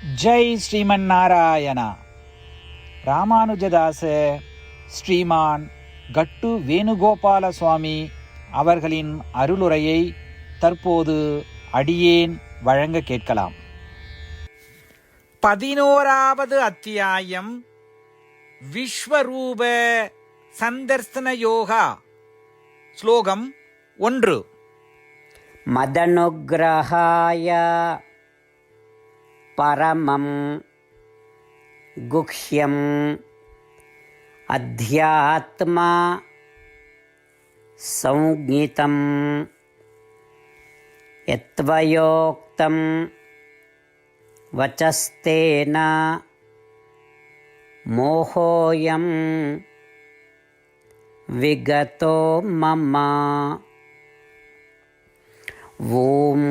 ஜெய் ஸ்ரீமன் நாராயணா ராமானுஜதாச ஸ்ரீமான் கட்டு வேணுகோபால சுவாமி அவர்களின் அருளுரையை தற்போது அடியேன் வழங்க கேட்கலாம். பதினோராவது அத்தியாயம் விஸ்வரூப சந்தர்சன யோகா ஸ்லோகம் ஒன்று. மதனுகிரகாய परमं गुह्यम् अध्यात्मा संज्ञितं यत्त्वयोक्तं वचस्तेन मोहोऽयं विगतो मम। ॐ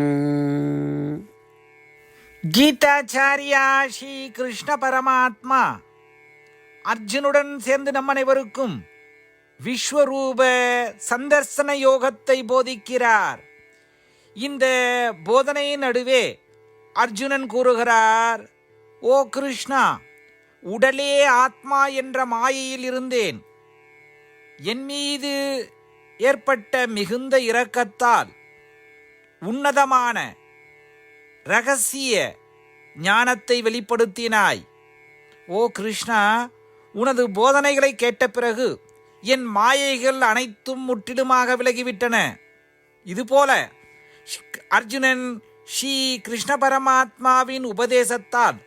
கீதாச்சாரியா ஸ்ரீ கிருஷ்ண பரமாத்மா. அர்ஜுனுடன் சேர்ந்து நம் அனைவருக்கும் விஸ்வரூப சந்தர்சன யோகத்தை போதிக்கிறார். இந்த போதனையின் நடுவே அர்ஜுனன் கூறுகிறார் ஓ கிருஷ்ணா உடலே ஆத்மா என்ற மாயையில் இருந்தேன். என் மீது ஏற்பட்ட மிகுந்த இரக்கத்தால் உன்னதமான ரகசிய ஞானத்தை வெளிப்படுத்தினாய். ஓ கிருஷ்ணா உனது போதனைகளை கேட்ட பிறகு என் மாயைகள் அனைத்தும் முற்றிலுமாக விலகிவிட்டன. இதுபோல அர்ஜுனன் ஸ்ரீ கிருஷ்ண பரமாத்மாவின் உபதேசத்தால்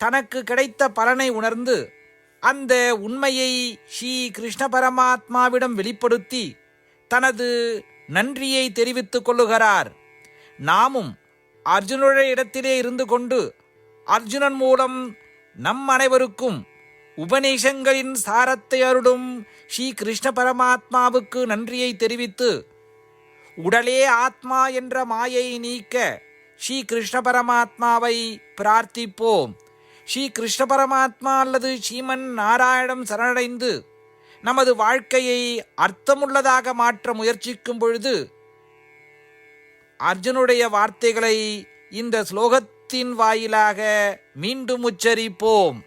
தனக்கு கிடைத்த பலனை உணர்ந்து அந்த உண்மையை ஸ்ரீ கிருஷ்ண பரமாத்மாவிடம் வெளிப்படுத்தி தனது நன்றியை தெரிவித்துக் கொள்ளுகிறார். நாமும் அர்ஜுனுடைய இடத்திலே இருந்து கொண்டு அர்ஜுனன் மூலம் நம் அனைவருக்கும் உபநிஷங்களின் சாரத்தை அருளும் ஸ்ரீ கிருஷ்ண பரமாத்மாவுக்கு நன்றியை தெரிவித்து உடலே ஆத்மா என்ற மாயை நீக்க ஸ்ரீ கிருஷ்ண பரமாத்மாவை பிரார்த்திப்போம். ஸ்ரீ கிருஷ்ண பரமாத்மா அல்லது ஸ்ரீமன் நாராயணம் சரணடைந்து நமது வாழ்க்கையை அர்த்தமுள்ளதாக மாற்ற முயற்சிக்கும் பொழுது அர்ஜுனுடைய வார்த்தைகளை இந்த முகத்தின் வாயிலாக மீண்டும் உச்சரிப்போம்.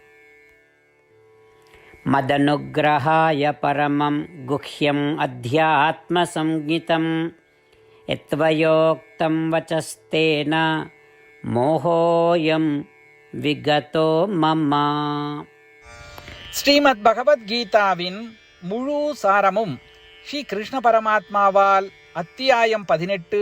மதனுகிரகாய பரமம் குஹ்யம் அத்தியாத்மசம்ஹிதம். எத்வயோக்தம் வச்சஸ்தேன மோகோயம் விகதோ மம்மா ஸ்ரீமத் பகவத்கீதாவின் முழு சாரமும் ஸ்ரீ கிருஷ்ண பரமாத்மாவால் அத்தியாயம் பதினெட்டு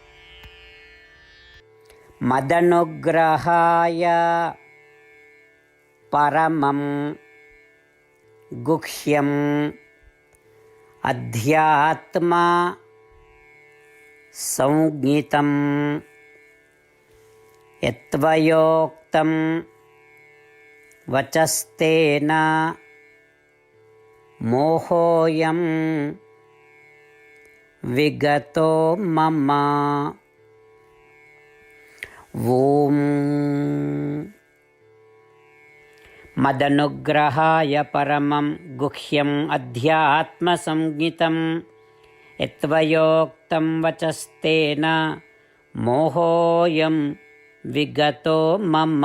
मदनुग्रहाय परमं गुह्यम् अध्यात्मा संज्ञितं यत्त्वयोक्तं वचस्तेन मोहोऽयं विगतो मम ॐ मदनुग्रहाय परमं गुह्यम् अध्यात्मसंज्ञितं यत्त्वयोक्तं वचस्तेन मोहोऽयं विगतो मम